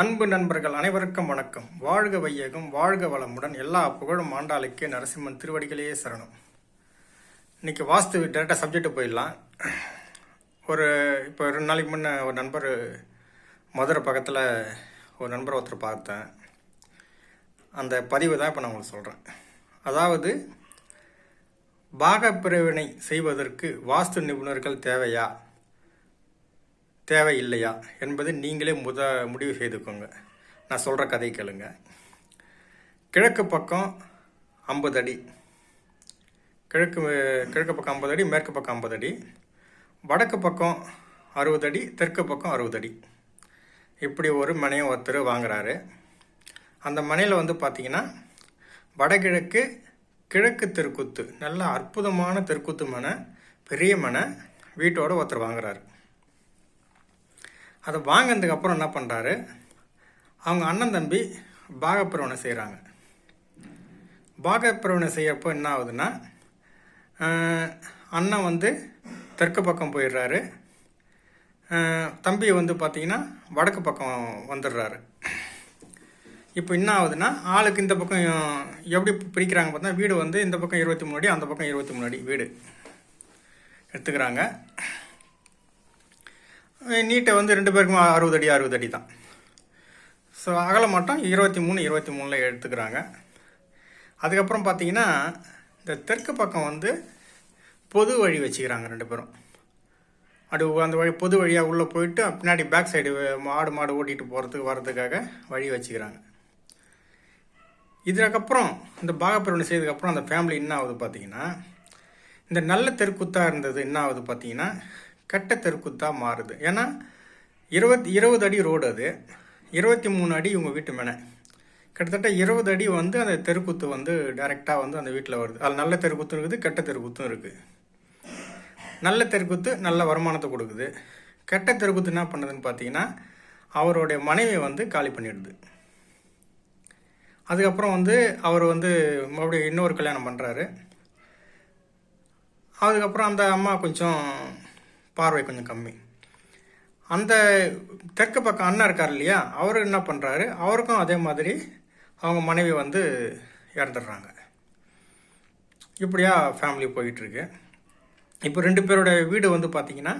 அன்பு நண்பர்கள் அனைவருக்கும் வணக்கம். வாழ்க வையகம் வாழ்க வளமுடன். எல்லா புகழும் ஆண்டாளுக்கே நரசிம்மன் திருவடிகளையே சரணம். இன்னைக்கு வாஸ்து டேரெக்டாக சப்ஜெக்ட் போயிடலாம். ஒரு இப்போ ரெண்டு நாளைக்கு முன்ன ஒரு நண்பர் மதுரை பக்கத்தில் ஒரு நண்பர் ஒருத்தர் பார்த்தேன். அந்த பதிவு தான் இப்போ நான் உங்களுக்கு சொல்கிறேன் அதாவது பாகப்பிரிவினை செய்வதற்கு வாஸ்து நிபுணர்கள் தேவையா? தேவை இல்லையா என்பது நீங்களே முத முடிவு செய்துக்கோங்க. நான் சொல்கிற கதை கேளுங்க. கிழக்கு பக்கம் ஐம்பது அடி. கிழக்கு கிழக்கு பக்கம் ஐம்பது அடி மேற்கு பக்கம் ஐம்பது அடி. வடக்கு பக்கம் அறுபது அடி தெற்கு பக்கம் அறுபது அடி. இப்படி ஒரு மனையை ஒருத்தர் வாங்குறாரு. அந்த மனையில் வந்து பார்த்தீங்கன்னா வடகிழக்கு கிழக்கு தெருக்கூத்து. நல்ல அற்புதமான தெருக்கூத்து மனை பெரிய மனை வீட்டோட ஒருத்தர் வாங்குறாரு. அதை வாங்கினதுக்கப்புறம் என்ன பண்ணுறாரு அவங்க அண்ணன் தம்பி பாகப்பிரவனை செய்கிறாங்க பாகப்பிரவனை செய்யறப்போ என்ன ஆகுதுன்னா அண்ணன் வந்து தெற்கு பக்கம் போயிடுறாரு. தம்பி வந்து பார்த்திங்கன்னா வடக்கு பக்கம் வந்துடுறாரு. இப்போ என்ன ஆகுதுன்னா ஆளுக்கு இந்த பக்கம் எப்படி பிரிக்கிறாங்க பார்த்தா வீடு வந்து இந்த பக்கம் இருபத்தி மூணு அடி அந்த பக்கம் இருபத்தி மூணு அடி வீடு. எடுத்துக்கிறாங்க. நீட்டை வந்து ரெண்டு பேருக்கும் அறுபது அடி அறுபது அடி தான். ஸோ அகல மட்டும் இருபத்தி மூணு இருபத்தி மூணில் எடுத்துக்கிறாங்க. அதுக்கப்புறம் பார்த்தீங்கன்னா இந்த தெற்கு பக்கம் வந்து பொது வழி வச்சுக்கிறாங்க ரெண்டு பேரும். அப்படி அந்த வழி பொது வழியாக உள்ளே போயிட்டு பின்னாடி பேக் சைடு மாடு மாடு ஓட்டிகிட்டு போகிறதுக்கு வர்றதுக்காக வழி வச்சுக்கிறாங்க. இதுக்கப்புறம் இந்த பாகப்பிரிவினை செய்ததுக்கப்புறம் அந்த ஃபேமிலி என்ன ஆகுது பார்த்தீங்கன்னா இந்த நல்ல தெருக்குத்தாக இருந்தது என்ன ஆகுது பார்த்தீங்கன்னா கெட்ட தெருக்குத்தாக மாறுது. ஏன்னா இருபத்தி இருபது அடி ரோடு அது. இருபத்தி மூணு அடி இவங்க வீட்டு மேலே. கிட்டத்தட்ட இருபது அடி வந்து அந்த தெருக்குத்து வந்து டைரெக்டாக வந்து அந்த வீட்டில் வருது. அது நல்ல தெருக்குத்தும் இருக்குது கெட்ட தெருக்குத்தும் இருக்குது. நல்ல தெருக்குத்து நல்ல வருமானத்தை கொடுக்குது. கெட்ட தெருக்குத்து என்ன பண்ணுதுன்னு பார்த்தீங்கன்னா அவருடைய மனைவி வந்து காலி பண்ணிடுது. அதுக்கப்புறம் வந்து அவர் வந்து மறுபடியும் இன்னொரு கல்யாணம் பண்ணுறாரு அதுக்கப்புறம் அந்த அம்மா கொஞ்சம் பார்வை கொஞ்சம் கம்மி. அந்த தெற்கு பக்கம் அண்ணன் இருக்கார் இல்லையா அவர் என்ன பண்ணுறாரு அவருக்கும் அதே மாதிரி அவங்க மனைவி வந்து இறந்துடுறாங்க. இப்படியா ஃபேமிலி போயிட்டுருக்கு. இப்போ ரெண்டு பேரோட வீடு வந்து பார்த்திங்கன்னா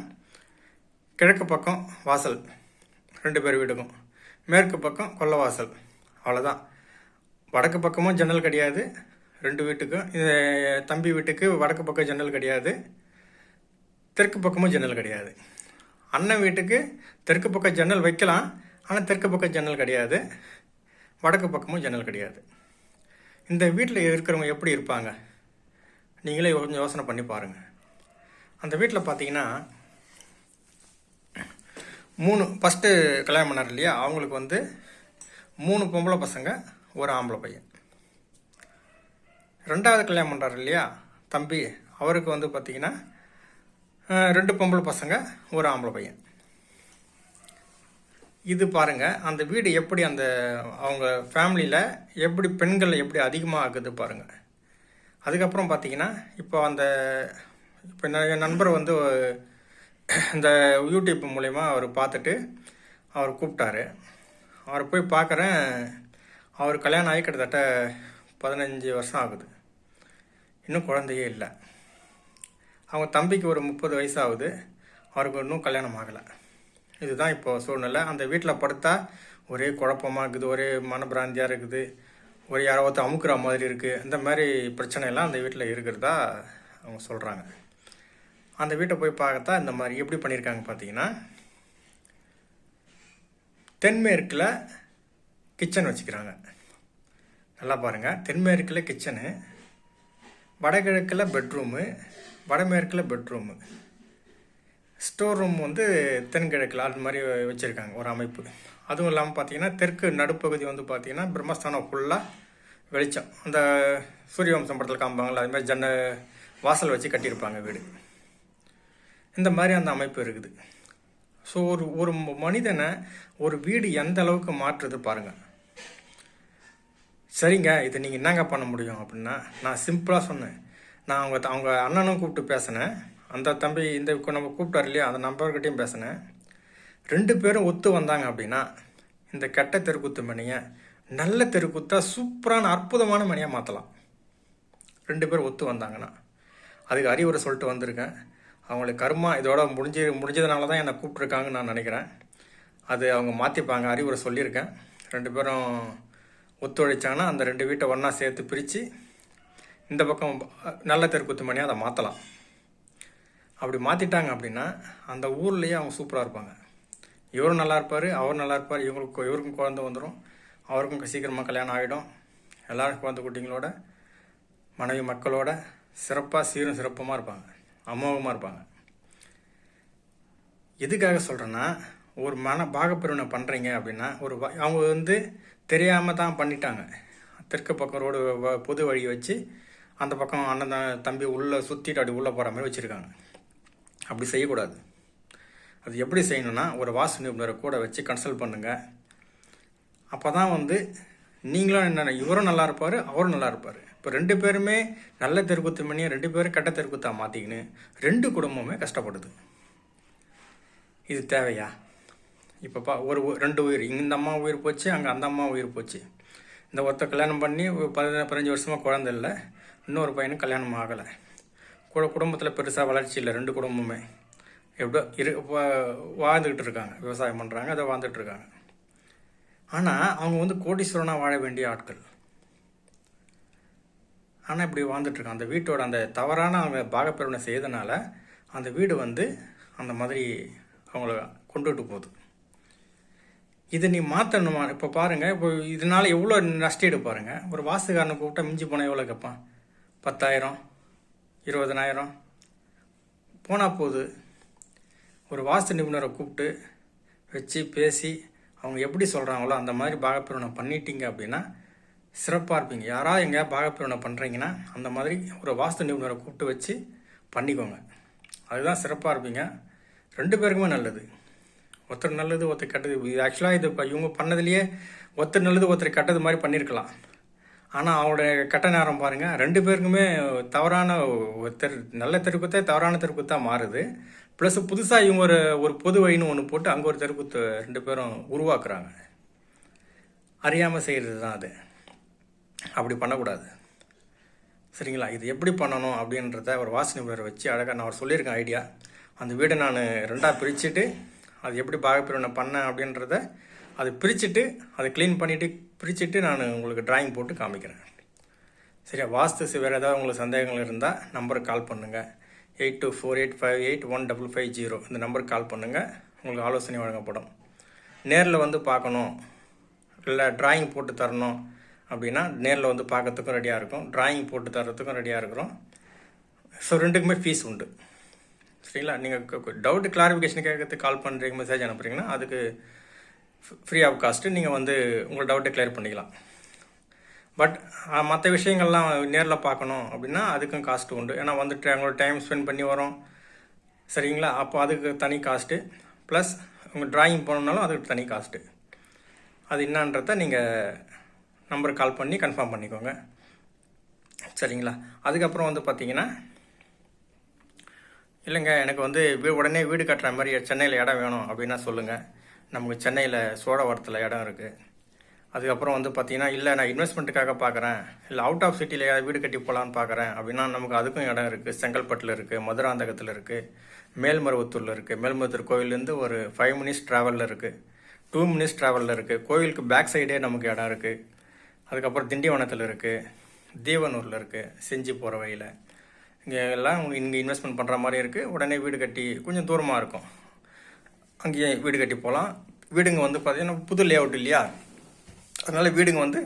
கிழக்கு பக்கம் வாசல். ரெண்டு பேர் வீடுக்கும். மேற்கு பக்கம் கொல்லை வாசல் அவ்வளோதான் வடக்கு பக்கமும் ஜன்னல் கிடையாது. ரெண்டு வீட்டுக்கும் இது தம்பி வீட்டுக்கு வடக்கு பக்கம் ஜன்னல் கிடையாது. தெற்கு பக்கமும் ஜன்னல் கிடையாது. அண்ணன் வீட்டுக்கு தெற்கு பக்கம் ஜன்னல் வைக்கலாம். ஆனால் தெற்கு பக்கம் ஜன்னல் கிடையாது. வடக்கு பக்கமும் ஜன்னல் கிடையாது. இந்த வீட்டில் இருக்கிறவங்க எப்படி இருப்பாங்க? நீங்களே கொஞ்சம் யோசனை பண்ணி பாருங்கள் அந்த வீட்டில் பார்த்தீங்கன்னா மூணு ஃபஸ்ட்டு கல்யாணம் பண்ணார் இல்லையா? அவங்களுக்கு வந்து மூணு பொம்பளை பசங்க ஒரு ஆம்பளை பையன். ரெண்டாவது கல்யாணம் பண்ணுறாரு இல்லையா? தம்பி அவருக்கு வந்து பார்த்திங்கன்னா ரெண்டு பொம்பளை பசங்க ஒரு ஆம்பளை பையன். இது பாருங்கள் அந்த வீடு எப்படி அந்த அவங்க ஃபேமிலியில் எப்படி பெண்கள் எப்படி அதிகமாக ஆகுது பாருங்கள் அதுக்கப்புறம் பார்த்தீங்கன்னா இப்போ அந்த இப்போ என் நண்பர் வந்து இந்த யூடியூப் மூலயமா அவர் பார்த்துட்டு அவர் கூப்பிட்டாரு. அவர் போய் பார்க்குறேன் அவர் கல்யாணம் ஆகி கிட்டத்தட்ட பதினஞ்சு வருஷம் ஆகுது. இன்னும் குழந்தையே இல்லை. அவங்க தம்பிக்கு ஒரு முப்பது வயசாகுது. அவருக்கு இன்னும் கல்யாணம் ஆகலை. இதுதான் இப்போ சூழ்நிலை. அந்த வீட்டில் படுத்தா ஒரே குழப்பமாக இருக்குது ஒரே மனப்பிராந்தியாக இருக்குது. ஒரு யாரோ ஒருத்தர் அமுக்குற மாதிரி இருக்குது இந்த மாதிரி பிரச்சனை எல்லாம் அந்த வீட்டில் இருக்கிறதா அவங்க சொல்கிறாங்க அந்த வீட்டை போய் பார்த்தா இந்த மாதிரி எப்படி பண்ணியிருக்காங்க பார்த்தீங்கன்னா தென்மேற்கில் கிச்சன் வச்சுக்கிறாங்க. நல்லா பாருங்கள் தென்மேற்கில் கிச்சனு வடகிழக்கில் பெட்ரூமு வடமேற்கில் பெட்ரூமு. ஸ்டோர் ரூம் வந்து தென்கிழக்கில் அது மாதிரி வச்சுருக்காங்க ஒரு அமைப்பு. அதுவும் இல்லாமல் பார்த்தீங்கன்னா தெற்கு நடுப்பகுதி வந்து பார்த்தீங்கன்னா பிரம்மஸ்தானம் ஃபுல்லாக வெளிச்சம். அந்த சூரியவம்சம் படத்தில் காமிப்பாங்களா அது மாதிரி ஜன்ன வாசல் வச்சு கட்டியிருப்பாங்க வீடு. இந்த மாதிரி அந்த அமைப்பு இருக்குது. ஸோ ஒரு ஒரு மனிதனை ஒரு வீடு எந்த அளவுக்கு மாற்றுது பாருங்கள் சரிங்க இதை நீங்கள் என்னங்க பண்ண முடியும் அப்படின்னா நான் சிம்பிளாக சொன்னேன். நான் அவங்க அவங்க அண்ணனும் கூப்பிட்டு பேசினேன். அந்த தம்பி இந்த நம்ம கூப்பிட்டார் இல்லையா? அந்த நம்பர்கிட்டையும் பேசினேன். ரெண்டு பேரும் ஒத்து வந்தாங்க அப்படின்னா இந்த கெட்ட தெருக்குத்து மணியை நல்ல தெருக்குத்தா சூப்பரான அற்புதமான மணியாக மாற்றலாம் ரெண்டு பேர் ஒத்து வந்தாங்கன்னா அதுக்கு அறிவுரை சொல்லிட்டு வந்திருக்கேன். அவங்களுக்கு கர்மா இதோட முடிஞ்சு முடிஞ்சதுனால தான் என்னை கூப்பிட்ருக்காங்கன்னு நான் நினைக்கிறேன். அது அவங்க மாற்றிப்பாங்க அறிவுரை சொல்லியிருக்கேன். ரெண்டு பேரும் ஒத்துழைச்சாங்கன்னா அந்த ரெண்டு வீட்டை ஒன்றா சேர்த்து பிரித்து இந்த பக்கம் நல்ல தெருக்குத்து மணியாக அதை மாற்றலாம் அப்படி மாற்றிட்டாங்க அப்படின்னா அந்த ஊர்லேயே அவங்க சூப்பராக இருப்பாங்க. இவரும் நல்லா இருப்பார் அவர் நல்லா இருப்பார். இவங்களுக்கு இவருக்கும் குழந்தை வந்துடும் அவருக்கும் சீக்கிரமாக கல்யாணம் ஆகிடும். எல்லாரும் குழந்தை குட்டிங்களோட மனைவி மக்களோட சிறப்பாக சீரும் சிறப்பமாக இருப்பாங்க. அமோகமாக இருப்பாங்க. எதுக்காக சொல்கிறேன்னா ஒரு மன பாகப்பிரிவினை பண்ணுறீங்க அப்படின்னா ஒரு வ- அவங்க வந்து தெரியாமல் தான் பண்ணிட்டாங்க. தெற்கு பக்கம் ரோடு வ- பொது வழியை வச்சு அந்த பக்கம் அண்ணன் தம்பி உள்ளே சுற்றிட்டு அப்படி உள்ளே போகிற மாதிரி வச்சுருக்காங்க. அப்படி செய்யக்கூடாது. அது எப்படி செய்யணும்னா ஒரு வாஸ்து நிபுணரை கூட வச்சு கன்சல்ட் பண்ணுங்கள் அப்போ தான் வந்து நீங்களும் என்ன இவரும் நல்லா இருப்பார் அவரும் நல்லா இருப்பார். இப்போ ரெண்டு பேருமே நல்ல தெருக்குத்து மணியை ரெண்டு பேரும் கெட்ட தெருக்குத்தா மாற்றிக்கின்னு ரெண்டு குடும்பமே கஷ்டப்படுது. இது தேவையா? இப்போ பா ஒரு ரெண்டு உயிர். இந்த அம்மா உயிர் போச்சு அங்கே அந்த அம்மா உயிர் போச்சு. இந்த ஒருத்தர் கல்யாணம் பண்ணி ஒரு பதினஞ்சு வருஷமாக குழந்தை இல்லை. இன்னொரு பையனுக்கு கல்யாணம் ஆகலை. கூட குடும்பத்தில் பெருசாக வளர்ச்சி இல்லை ரெண்டு குடும்பமே எப்படியோ இரு வாழ்ந்துக்கிட்டு இருக்காங்க. விவசாயம் பண்ணுறாங்க அதை வாழ்ந்துட்டு இருக்காங்க. ஆனால் அவங்க வந்து கோடீஸ்வரனாக வாழ வேண்டிய ஆட்கள். ஆனால் இப்படி வாழ்ந்துட்டுருக்காங்க அந்த வீட்டோட அந்த தவறான அவங்க பாகப்பிரிவினை செய்தனால அந்த வீடு வந்து அந்த மாதிரி அவங்கள கொண்டுகிட்டு போகுது. இதை நீ மாற்றணுமா இப்போ பாருங்கள் இப்போ இதனால எவ்வளோ நஷ்டீடு பாருங்கள் ஒரு வாசுகாரனை கூப்பிட்டா மிஞ்சி போனால் எவ்வளோ கேட்பான்? பத்தாயிரம் இருபதனாயிரம். போனால் போகுது ஒரு வாஸ்து நிபுணரை கூப்பிட்டு வச்சு பேசி அவங்க எப்படி சொல்கிறாங்களோ அந்த மாதிரி பாகப்பிரிவினை பண்ணிட்டீங்க அப்படின்னா சிறப்பாக இருப்பீங்க. யாராவது எங்கேயா பாகப்பிரிவினை பண்ணுறீங்கன்னா அந்த மாதிரி ஒரு வாஸ்து நிபுணரை கூப்பிட்டு வச்சு பண்ணிக்கோங்க. அதுதான் சிறப்பாக இருப்பீங்க. ரெண்டு பேருக்குமே நல்லது. ஒருத்தர் நல்லது ஒருத்தர் கெட்டது. இது ஆக்சுவலாக இது இப்போ இவங்க பண்ணதுலேயே ஒருத்தர் நல்லது ஒருத்தர் கெட்டது மாதிரி பண்ணியிருக்கலாம் ஆனால் அவருடைய கெட்ட நேரம் பாருங்கள் ரெண்டு பேருக்குமே தவறான தெரு நல்ல தெருக்குத்தே தவறான தெருக்குத்தா மாறுது. ப்ளஸ் புதுசாக இவங்க ஒரு ஒரு பொது வழின்னு ஒன்று போட்டு அங்கே ஒரு தெருக்குத்து ரெண்டு பேரும் உருவாக்குறாங்க. அறியாமல் செய்கிறது தான் அது. அப்படி பண்ணக்கூடாது. சரிங்களா? இது எப்படி பண்ணணும் அப்படின்றத ஒரு வாசனை நிபுணரை வச்சு அழகாக நான் அவர் சொல்லியிருக்கேன் ஐடியா. அந்த வீடை நான் ரெண்டாக பிரிச்சுட்டு அது எப்படி பாகப்பிரிவினை பண்ணேன் அப்படின்றத அதை பிரிச்சுட்டு அதை க்ளீன் பண்ணிவிட்டு பிரிச்சுட்டு நான் உங்களுக்கு ட்ராயிங் போட்டு காமிக்கிறேன். சரியா? வாஸ்து வேறு ஏதாவது உங்களுக்கு சந்தேகங்கள் இருந்தால் நம்பருக்கு கால் பண்ணுங்கள் eight two four eight five eight one double five zero இந்த நம்பருக்கு கால் பண்ணுங்கள் உங்களுக்கு ஆலோசனை வழங்கப்படும். நேரில் வந்து பார்க்கணும். இல்லை ட்ராயிங் போட்டு தரணும் அப்படின்னா நேரில் வந்து பார்க்கறதுக்கும் ரெடியாக இருக்கும். ட்ராயிங் போட்டு தரத்துக்கும் ரெடியாக இருக்கிறோம். ஸோ ரெண்டுக்குமே ஃபீஸ் உண்டு. சரிங்களா? நீங்கள் டவுட் கிளாரிஃபிகேஷன் கேட்கறதுக்கு கால் பண்ணுறீங்க மெசேஜ் அனுப்புறீங்கன்னா அதுக்கு ஃப்ரீ ஆஃப் காஸ்ட்டு நீங்கள் வந்து உங்கள் டவுட்டை கிளியர் பண்ணிக்கலாம். பட் மற்ற விஷயங்கள்லாம் நேரில் பார்க்கணும் அப்படின்னா அதுக்கும் காஸ்ட் உண்டு. ஏன்னா வந்துட்டு அவங்களோட டைம் ஸ்பெண்ட் பண்ணி வரோம் சரிங்களா? அப்போ அதுக்கு தனி காஸ்ட்டு ப்ளஸ் உங்கள் ட்ராயிங் போகணுன்னாலும் அதுக்கு தனி காஸ்ட்டு அது என்னன்றத நீங்கள் நம்பருக்கு கால் பண்ணி கன்ஃபார்ம் பண்ணிக்கோங்க. சரிங்களா? அதுக்கப்புறம் வந்து பார்த்தீங்கன்னா இல்லைங்க எனக்கு வந்து உடனே வீடு கட்டுற மாதிரி சென்னையில் இடம் வேணும் அப்படின்னா சொல்லுங்கள் நமக்கு சென்னையில் சோழவரத்தில் இடம் இருக்குது அதுக்கப்புறம் வந்து பார்த்திங்கன்னா இல்லை நான் இன்வெஸ்ட்மெண்ட்டுக்காக பார்க்குறேன் இல்லை அவுட் ஆஃப் சிட்டியில் வீடு கட்டி போகலான்னு பார்க்குறேன் அப்படின்னா நமக்கு அதுக்கும் இடம் இருக்குது செங்கல்பட்டில் இருக்குது மதுராந்தகத்தில் இருக்குது மேல்மருவத்தூரில் இருக்குது மேல்மருவத்தூர் கோயிலேருந்து ஒரு ஃபைவ் மினிட்ஸ் ட்ராவலில் இருக்குது டூ மினிட்ஸ் ட்ராவலில் இருக்குது கோயிலுக்கு பேக் சைடே நமக்கு இடம் இருக்குது அதுக்கப்புறம் திண்டிவனத்தில் இருக்குது தீவனூரில் இருக்குது செஞ்சி போகிற வழியில். இங்கே எல்லாம் இங்கே இன்வெஸ்ட்மெண்ட் பண்ணுற மாதிரி இருக்குது உடனே வீடு கட்டி கொஞ்சம் தூரமாக இருக்கும். அங்கேயே வீடு கட்டி போகலாம். வீடுங்க வந்து பார்த்தீங்கன்னா புது லே அவுட் இல்லையா? அதனால் வீடுங்க வந்து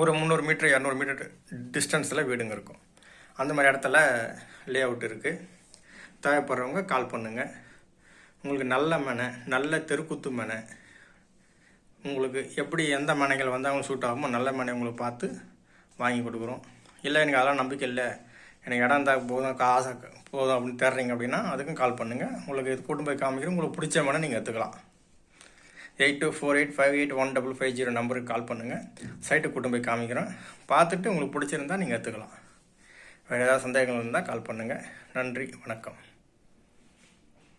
ஒரு முந்நூறு மீட்ரு இரநூறு மீட்டர் டிஸ்டன்ஸில் வீடுங்க இருக்கும். அந்த மாதிரி இடத்துல லே அவுட் இருக்குது தேவைப்படுறவங்க கால் பண்ணுங்கள் உங்களுக்கு நல்ல மனை நல்ல தெருக்குத்து மனை. உங்களுக்கு எப்படி எந்த மனைகள் வந்து அவங்க சூட் ஆகுமோ நல்ல மனை உங்களுக்கு பார்த்து வாங்கி கொடுக்குறோம். இல்லை எனக்கு அதெல்லாம் நம்பிக்கை இல்லை. எனக்கு இடம் இருந்தால் போதும் காசு போதும் அப்படின்னு தேடுறீங்க அப்படின்னா அதுக்கும் கால் பண்ணுங்கள் உங்களுக்கு இது கூட்டம் போய் காமிக்கிறோம் உங்களுக்கு பிடிச்ச மனை நீங்கள் எடுத்துக்கலாம். Eight two four eight five eight one double five zero நம்பருக்கு கால் பண்ணுங்கள் சைட்டுக்கு கூட்டம் போய் காமிக்கிறோம் பார்த்துட்டு உங்களுக்கு பிடிச்சிருந்தா நீங்கள் எடுத்துக்கலாம். வேறு ஏதாவது சந்தேகங்கள் இருந்தால் கால் பண்ணுங்கள் நன்றி வணக்கம்.